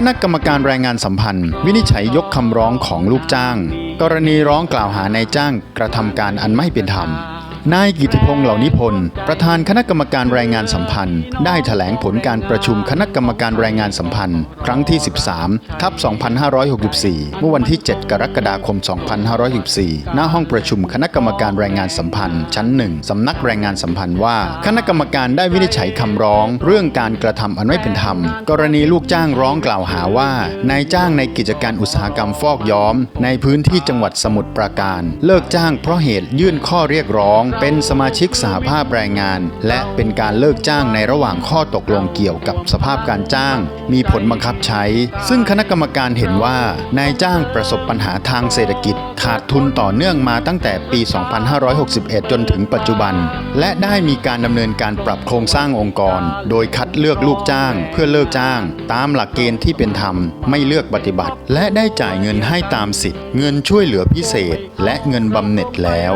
คณะกรรมการแรงงานสัมพันธ์ วินิจฉัยยกคำร้องของลูกจ้าง กรณีร้องกล่าวหานายจ้างกระทำการอันไม่เป็นธรรม นายกิติพงษ์เหล่านิพนธ์ประธานคณะกรรมการแรงงานสัมพันธ์ ได้ถแถลงผลการประชุมคณะกรรมการแรงงานสัมพันธ์ ครั้งที่ 13 ทับ 2564 เมื่อวันที่ 7 กรกฎาคม 2564 ณ ห้องประชุมคณะกรรมการแรงงานสัมพันธ์ ชั้นหนึ่งสำนักแรงงานสัมพันธ์ว่า คณะกรรมการได้วินิจฉัยคำร้อง เรื่องการกระทำอันไม่เป็นธรรม กรณีลูกจ้างร้องกล่าวหาว่านายจ้างในกิจการอุตสาหกรรมฟอกย้อม ในพื้นที่จังหวัดสมุทรปราการ เลิกจ้างเพราะเหตุยื่นข้อเรียกร้องเป็นสมาชิกสหภาพแรงงาน และเป็นการเลิกจ้างในระหว่างข้อตกลงเกี่ยวกับสภาพการจ้าง มีผลบังคับใช้ ซึ่งคณะกรรมการเห็นว่านายจ้างประสบปัญหาทางเศรษฐกิจ ขาดทุนต่อเนื่องมาตั้งแต่ปี 2561 จนถึงปัจจุบัน และได้มีการดำเนินการปรับโครงสร้างองค์กร โดยคัดเลือกลูกจ้าง เพื่อเลิกจ้าง ตามหลักเกณฑ์ที่เป็นธรรม ไม่เลือกปฏิบัติ และได้จ่ายเงินให้ตามสิทธิ์ เงินช่วยเหลือพิเศษ และเงินบำเหน็จแล้ว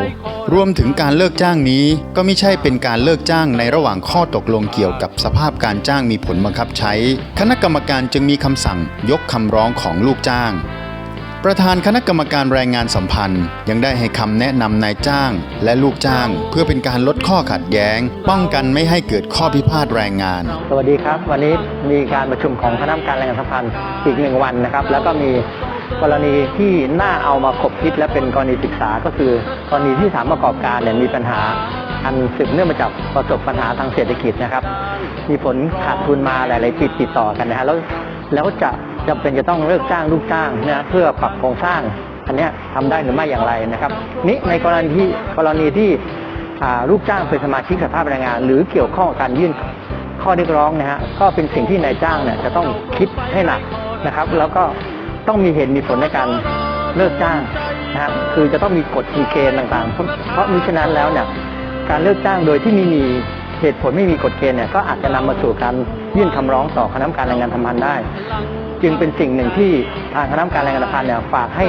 รวมถึงการเลิกจ้างนี้ก็ไม่ใช่เป็นการเลิกจ้างในระหว่างข้อตกลงเกี่ยวกับสภาพการจ้างมีผลบังคับใช้ คณะกรรมการจึงมีคำสั่งยกคำร้องของลูกจ้าง ประธานคณะกรรมการแรงงานสัมพันธ์ ยังได้ให้คำแนะนำนายจ้าง และลูกจ้าง เพื่อเป็นการลดข้อขัดแย้ง ป้องกันไม่ให้เกิดข้อพิพาทแรงงาน สวัสดีครับ วันนี้มีการประชุมของคณะกรรมการแรงงานสัมพันธ์อีกหนึ่งวันนะครับ แล้วก็มีกรณีที่น่าเอามาคบคิดและเป็นกรณีศึกษาก็คือกรณีที่สามประกอบการเนี่ยมีปัญหาอันสืบเนื่องมาจากประสบปัญหาทางเศรษฐกิจนะครับ มีผลขาดทุนมาหลาย ๆ ปีติดต่อกันนะฮะแล้วแล้วจะ จำเป็นจะต้องเลิกจ้างลูกจ้างนะเพื่อปรับโครงสร้างอันนี้ยทำได้หรือไม่อย่างไรนะครับนี่ในกรณีที่กรณีที่ลูกจ้างเป็นสมาชิกสภาพแรงงาน หรือเกี่ยวข้องกับการยื่นข้อเรียกร้องนะฮะก็เป็นสิ่งที่นายจ้างเนี่ยจะต้องคิดให้หนักนะครับ แล้วก็ต้องมีเหตุมีผลในการเลิกจ้างนะฮะคือจะต้องมีกฎมีเกณฑ์ต่างๆ เพราะเพราะมิฉะนั้นแล้วเนี่ยการเลิกจ้างโดยที่ไม่มีเหตุผลไม่มีกฎเกณฑ์เนี่ยก็อาจจะนำมาสู่การ ยื่นคำร้องต่อคณะกรรมการแรงงานทำพันธ์ได้ จึงเป็นสิ่งหนึ่งที่ทางคณะกรรมการแรงงานทำพันธ์เนี่ยฝากให้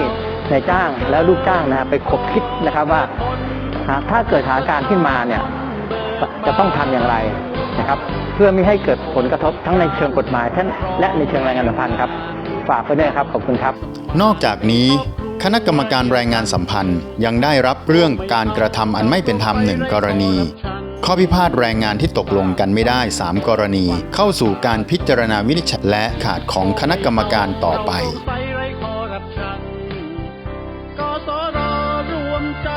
นายจ้างและลูกจ้างนะไปคบคิดนะครับว่าถ้าเกิดสถานการณ์ขึ้นมาเนี่ยจะต้องทำอย่างไรนะครับ เพื่อไม่ให้เกิดผลกระทบทั้งในเชิงกฎหมายทั้งและในเชิงแรงงานสัมพันธ์ครับ ฝากไปด้วยครับขอบคุณครับ นอกจากนี้ คณะกรรมการแรงงานสัมพันธ์ยังได้รับเรื่องการกระทำอันไม่เป็นธรรมหนึ่งกรณี ข้อพิพาทแรงงานที่ตกลงกันไม่ได้ 3 กรณี เข้าสู่การพิจารณาวินิจฉัยและขาดของคณะกรรมการต่อไปกสรรวมใจ